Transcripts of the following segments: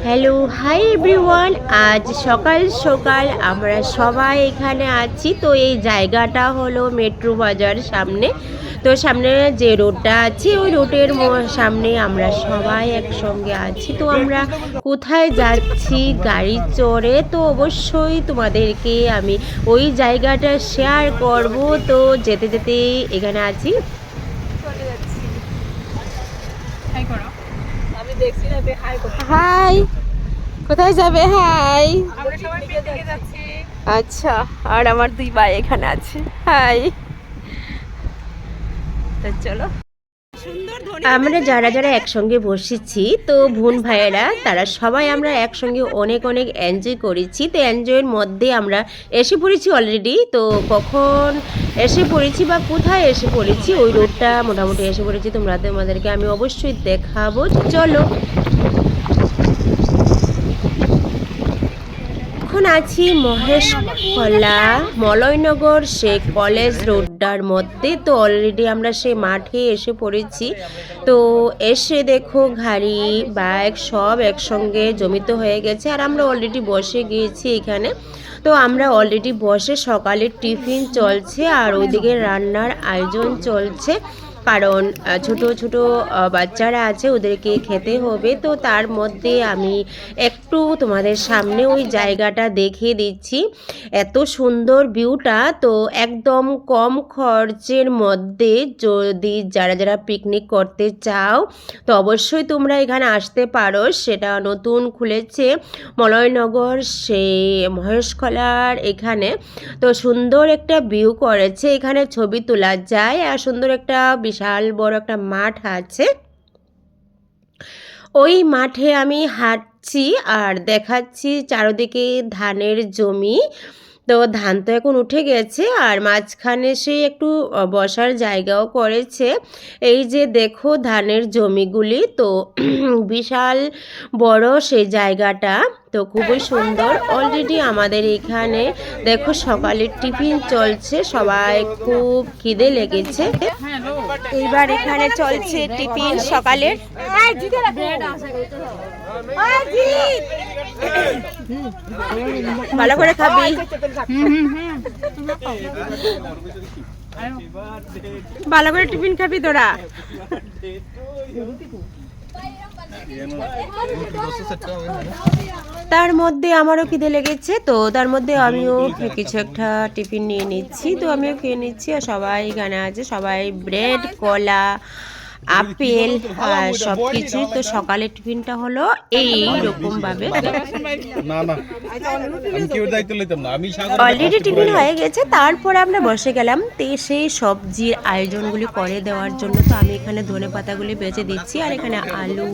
Hello hi everyone আজ সকাল সকাল আমরা সবাই এখানে আছি। তো এই জায়গাটা হলো মেট্রো বাজার সামনে। তো সামনে যে রোডটা আছে, ওই রোডের সামনে আমরা সবাই একসঙ্গে আছি। তো আমরা কোথায় যাচ্ছি গাড়ি চড়ে, তো অবশ্যই তোমাদেরকে আমি ওই জায়গাটা শেয়ার করব। তো যেতে যেতে এখানে আছি চলে যাচ্ছি হাই করো আমি দেখছি না তে হাই কোথায়? যাবে? হাই। আমরা সবাই যাচ্ছি। আচ্ছা আর আমার দুই ভাই এখানে আছে। হাই। তো চলো। আমরা যারা যারা একসঙ্গে বসেছি তো বোন ভাইয়েরা তারা সবাই আমরা একসঙ্গে অনেক অনেক এনজয় করেছি। তো এনজয়ের মধ্যে আমরা এসে পড়েছি অলরেডি তো কখন এসে পড়েছি বা কোথায় এসে পড়েছি ওই রোডটা মোটামুটি এসে পড়েছি। তোমরা তোমাদেরকে আমি অবশ্যই দেখাবো। চলো। এখন আছি মহেশখলা মলয়নগর সে কলেজ রোডটার মধ্যে। তো অলরেডি আমরা সে মাঠে এসে পড়েছি। তো এসে দেখো গাড়ি বাইক সব একসঙ্গে জমিত হয়ে গেছে। আর আমরা অলরেডি বসে গিয়েছি এখানে। তো আমরা অলরেডি বসে সকালের টিফিন চলছে আর ওইদিকে রান্নার আয়োজন চলছে। কারণ ছোট ছোট বাচ্চারা আছে, ওদেরকে খেতে হবে। তো তার মধ্যে আমি একটু তোমাদের সামনে ওই জায়গাটা দেখিয়ে দিচ্ছি। এত সুন্দর ভিউটা, তো একদম কম খরচের মধ্যে যদি যারা যারা পিকনিক করতে চাও, তো অবশ্যই তোমরা এখানে আসতে পারো। সেটা নতুন খুলেছে মলয়নগর সেই মহেশখলার এখানে। তো সুন্দর একটা ভিউ করেছে। এখানে ছবি তোলা যায় আর সুন্দর একটা বিশাল বড় একটা মাঠ আছে। ওই মাঠে আমি হাঁটছি আর দেখাচ্ছি চারদিকে ধানের জমি। তো ধান তো এখন উঠে গেছে আর মাঝখানে সে একটু বসার জায়গাও করেছে। এই যে দেখো ধানের জমিগুলি, তো বিশাল বড় সে জায়গাটা, তো খুবই সুন্দর। অলরেডি আমাদের এখানে দেখো সকালের টিফিন চলছে, সবাই খুব খিদে লেগেছে। এইবার এখানে চলছে টিফিন সকালের ভালো করে খাবি। ভালো করে টিফিন খাবি তোরা। তার মধ্যে আমারও খিদে লেগেছে তো তার মধ্যে আমিও কিছু একটা টিফিন নিয়ে নিচ্ছি তো আমিও খেয়ে নিচ্ছি আর সবাই এখানে আছে সবাই ব্রেড কলা আপেল আর সব কিছুই তো সকালের টিফিনটা হলো এই রকম ভাবে না না। আমি কেউ দায়িত্ব লইতাম না। আমি সাগর অলরেডি টিফিন হয়ে গেছে তারপরে আমরা বসে গেলাম। তো সেই সবজির আয়োজনগুলি করে দেওয়ার জন্য তো আমি এখানে ধনে পাতাগুলি বেঁচে দিচ্ছি আর এখানে আলু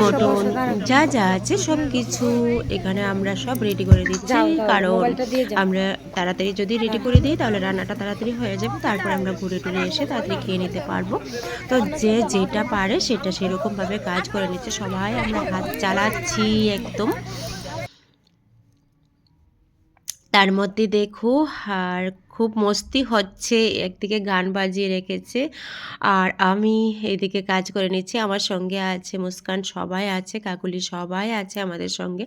মটন যা যা আছে সব কিছু এখানে আমরা সব রেডি করে দিচ্ছি। কারণ আমরা তাড়াতাড়ি যদি রেডি করে দিই তাহলে রান্নাটা তাড়াতাড়ি হয়ে যাবে। তারপর আমরা ঘুরে টুরে এসে তাড়াতাড়ি খেয়ে নিতে পারব। তো যে যেটা পারে সেটা সেরকমভাবে কাজ করে নিচ্ছে। সবাই আমরা হাত চালাচ্ছি একদম। তার মধ্যে দেখো আর খুব মস্তি হচ্ছে একদিকে গান বাজিয়ে রেখেছে আর আমি এদিকে কাজ করে নিচ্ছি আমার সঙ্গে আছে মুস্কান সবাই আছে কাকুলি সবাই আছে আমাদের সঙ্গে।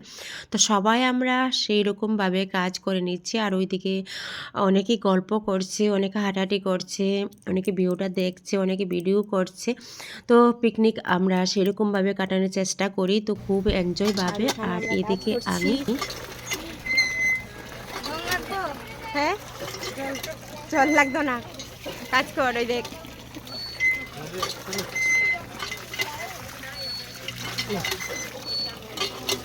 তো সবাই আমরা সেই রকমভাবে কাজ করে নিচ্ছি আর ওইদিকে অনেকে গল্প করছে অনেকে হাঁটাহাঁটি করছে অনেকে ভিডিওটা দেখছে অনেকে ভিডিও করছে। তো পিকনিক আমরা সেরকমভাবে কাটানোর চেষ্টা করি তো খুব এনজয়ভাবে আর এদিকে আমি হ্যাঁ চল লাগতো না। কাজ কর ওই দেখ।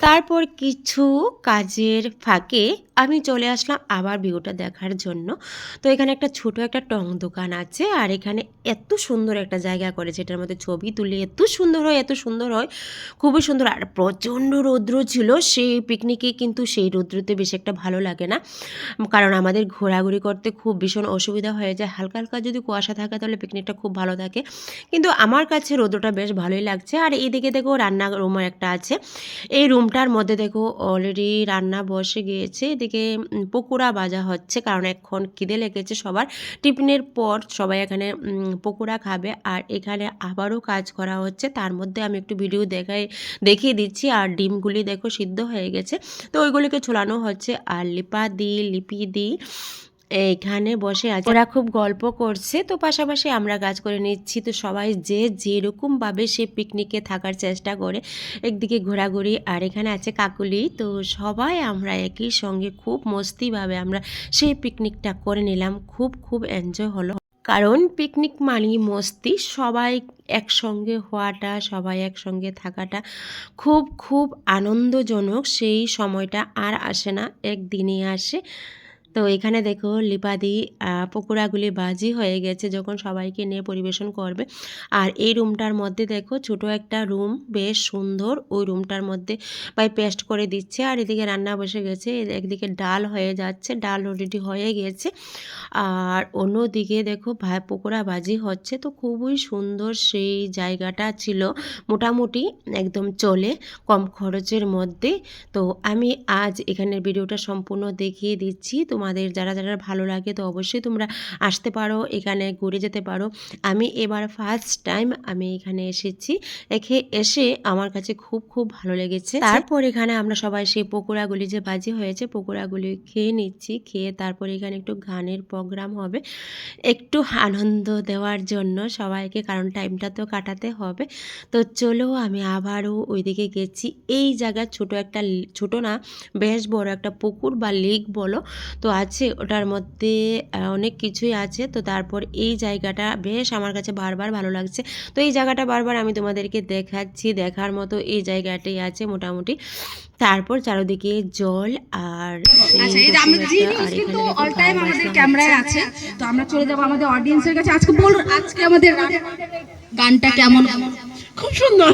তারপর কিছু কাজের ফাঁকে আমি চলে আসলাম আবার ভিউটা দেখার জন্য। তো এখানে একটা ছোট একটা টং দোকান আছে আর এখানে এত সুন্দর একটা জায়গা করেছে এটার মধ্যে ছবি তুলে এত সুন্দর হয়, এত সুন্দর হয়। খুবই সুন্দর আর প্রচণ্ড রৌদ্র ছিল, সেই পিকনিকে কিন্তু সেই রৌদ্রতে বেশি একটা ভালো লাগে না। কারণ আমাদের ঘোরাঘুরি করতে খুব ভীষণ অসুবিধা হয়ে যায়। হালকা হালকা যদি কুয়াশা থাকে তাহলে পিকনিকটা খুব ভালো থাকে। কিন্তু আমার কাছে রৌদ্রটা বেশ ভালোই লাগছে। আর এদিকে দেখো রান্না রুম একটা আছে। এই রুমটার মধ্যে দেখো অলরেডি রান্না বসে গিয়েছে। এদিকে পকোড়া ভাজা হচ্ছে, কারণ এখন খিদে লেগেছে সবার। টিফিনের পর সবাই এখানে পকোড়া খাবে। আর এখানে আবারও কাজ করা হচ্ছে। তার মধ্যে আমি একটু ভিডিও দেখাই, দেখিয়ে দিচ্ছি। আর ডিমগুলি দেখো সিদ্ধ হয়ে গেছে। তো ওইগুলিকে ছোলানো হচ্ছে। আর লিপা দিই লিপি দি এইখানে বসে আছে। ওরা খুব গল্প করছে, তো পাশাপাশি আমরা কাজ করে নিচ্ছি। তো সবাই যে যেরকমভাবে সে পিকনিকে থাকার চেষ্টা করে, একদিকে ঘোরাঘুরি আর এখানে আছে কাকুলি। তো সবাই আমরা একই সঙ্গে খুব মস্তিভাবে আমরা সেই পিকনিকটা করে নিলাম। খুব খুব এনজয় হলো। কারণ পিকনিক মানেই মস্তি। সবাই একসঙ্গে হওয়াটা, সবাই একসঙ্গে থাকাটা খুব খুব আনন্দজনক। সেই সময়টা আর আসে না। একদিনই আসে। তো এখানে দেখো লিপাদি পকোড়াগুলি বাজি হয়ে গেছে যখন সবাইকে নিয়ে পরিবেশন করবে। আর এই রুমটার মধ্যে দেখো ছোট একটা রুম, বেশ সুন্দর। ওই রুমটার মধ্যে ভাই পেস্ট করে দিচ্ছে আর এদিকে রান্না বসে গেছে। একদিকে ডাল হয়ে যাচ্ছে, ডাল অলরেডি হয়ে গেছে। আর অন্যদিকে দেখো ভাই, পকোড়া বাজি হচ্ছে। তো খুবই সুন্দর সেই জায়গাটা ছিল। মোটামুটি একদম চলে কম খরচের মধ্যে। তো আমি আজ এখানের ভিডিওটা সম্পূর্ণ দেখিয়ে দিচ্ছি। তোমাদের যারা যারা ভালো লাগে তো অবশ্যই তোমরা আসতে পারো এখানে ঘুরে যেতে পারো। আমি এবার ফার্স্ট টাইম আমি এখানে এসেছি। এখে এসে আমার কাছে খুব খুব ভালো লেগেছে। তারপর এখানে আমরা সবাই সেই পকোড়াগুলি যে বাজি হয়েছে পকোড়াগুলি খেয়ে নিচ্ছি। খেয়ে তারপর এখানে একটু গানের প্রোগ্রাম হবে। একটু আনন্দ দেওয়ার জন্য সবাইকে কারণ টাইমটা তো কাটাতে হবে। তো চলো আমি আবারও ওইদিকে গেছি। এই জায়গার ছোট একটা ছোট না বেশ বড় একটা পুকুর বা লেক বলো। তো আছে ওটার মধ্যে অনেক কিছুই আছে। তো তারপর এই জায়গাটা বেশ আমার কাছে বারবার ভালো লাগছে। তো এই জায়গাটা বারবার আমি তোমাদেরকে দেখাচ্ছি দেখার মতো এই জায়গাটাই আছে মোটামুটি। তারপর চারিদিকে জল আর আচ্ছা অল টাইম আমাদের ক্যামেরায় আছে। তো আমরা চলে যাব আমাদের অডিয়েন্সের কাছে। আজকে বল আজকে আমাদের গানটা কেমন? খুব সুন্দর।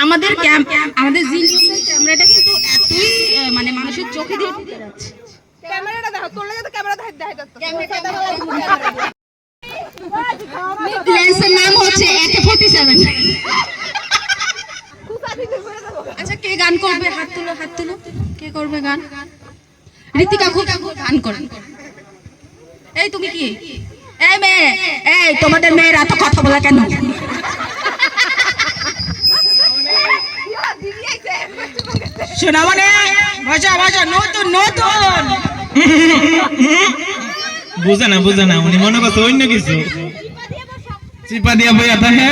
আমাদের ক্যাম- আমাদের জি ক্যামেরাটা কিন্তু এতই মানে মানুষের চোখে দিয়ে যাচ্ছে। ক্যামেরাটা দেখো তোর লাগে তো ক্যামেরা দেখাই দেখাই নাম হচ্ছে একে ফোর্টি সেভেন আচ্ছা কে গান করবে? হাত তুলো হাত তুলো। কে করবে গান? ঋতিকা খুব গান করেন এই তুমি কি? এই মেয়ে এই তোমাদের মেয়েরা তো কথা বলা কেন? শোনা মানে ভাষা ভাষা নতুন নতুন। বুঝে না বুঝে না উনি মনে করছে অন্য কিছু চিপা দিয়া বইয়া থাকে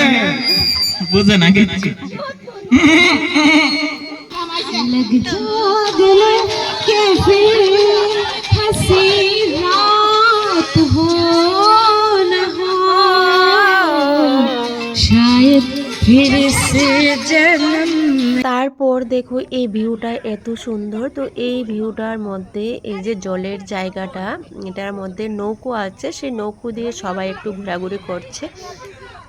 বুঝে না কিচ্ছু लग जागने के फिर हंसी रात हो न हो शायद फिर से जन्म তারপর দেখো এই ভিউটা এত সুন্দর। তো এই ভিউটার মধ্যে এই যে জলের জায়গাটা, এটার মধ্যে নৌকো আছে, সেই নৌকো দিয়ে সবাই একটু ঘোরাঘুরি করছে।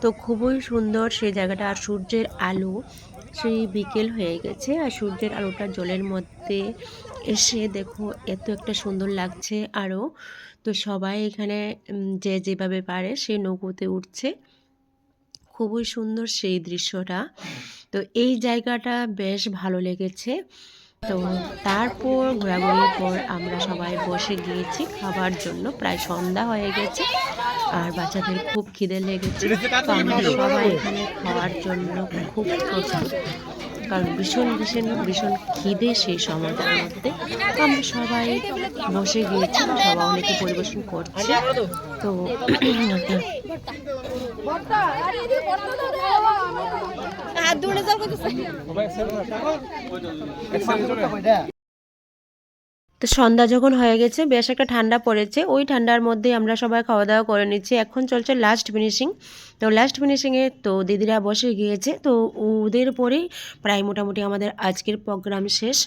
তো খুবই সুন্দর সেই জায়গাটা। আর সূর্যের আলো সেই বিকেল হয়ে গেছে, আর সূর্যের আলোটা জলের মধ্যে এসে দেখো এত একটা সুন্দর লাগছে আরও তো সবাই এখানে যে যেভাবে পারে সে নৌকোতে উঠছে। খুবই সুন্দর সেই দৃশ্যটা। তো এই জায়গাটা বেশ ভালো লেগেছে। তো তারপর ঘোরাঘুরির পর আমরা সবাই বসে গিয়েছি খাবার জন্য। প্রায় সন্ধ্যা হয়ে গেছে আর বাচ্চাদের খুব খিদে লেগেছে। তো আমরা সবাই এখানে খাওয়ার জন্য খুব প্রস্তুত। কারণ ভীষণ ভীষণ ভীষণ খিদে সেই সময়টার মধ্যে। তো আমরা সবাই বসে গিয়েছি, সবাই অনেকে পরিবেশন করছে। তো হাত ধরে যাও করতেছে তো সন্ধ্যা যখন হয়ে গেছে বেশ একটা ঠান্ডা পড়েছে। ওই ঠান্ডার মধ্যে আমরা সবাই খাওয়া দাওয়া করে নিচ্ছি। এখন চলছে লাস্ট ফিনিশিং তো লাস্ট ফিনিশিংয়ে তো দিদিরা বসে গিয়েছে। তো ওদের পরেই প্রায় মোটামুটি আমাদের আজকের প্রোগ্রাম শেষ।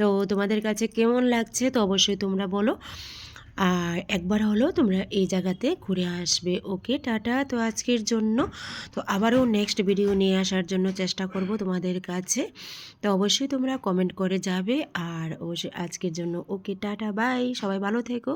তো তোমাদের কাছে কেমন লাগছে তো অবশ্যই তোমরা বলো। আর একবার হলো তোমরা এই জায়গাতে ঘুরে আসবে। Okay, tata. তো আজকের জন্য তো আবারও নেক্সট ভিডিও নিয়ে আসার জন্য চেষ্টা করব তোমাদের কাছে। তো অবশ্যই তোমরা কমেন্ট করে যাবে। আর অবশ্যই আজকের জন্য ওকে, টাটা। বাই সবাই ভালো থেকো।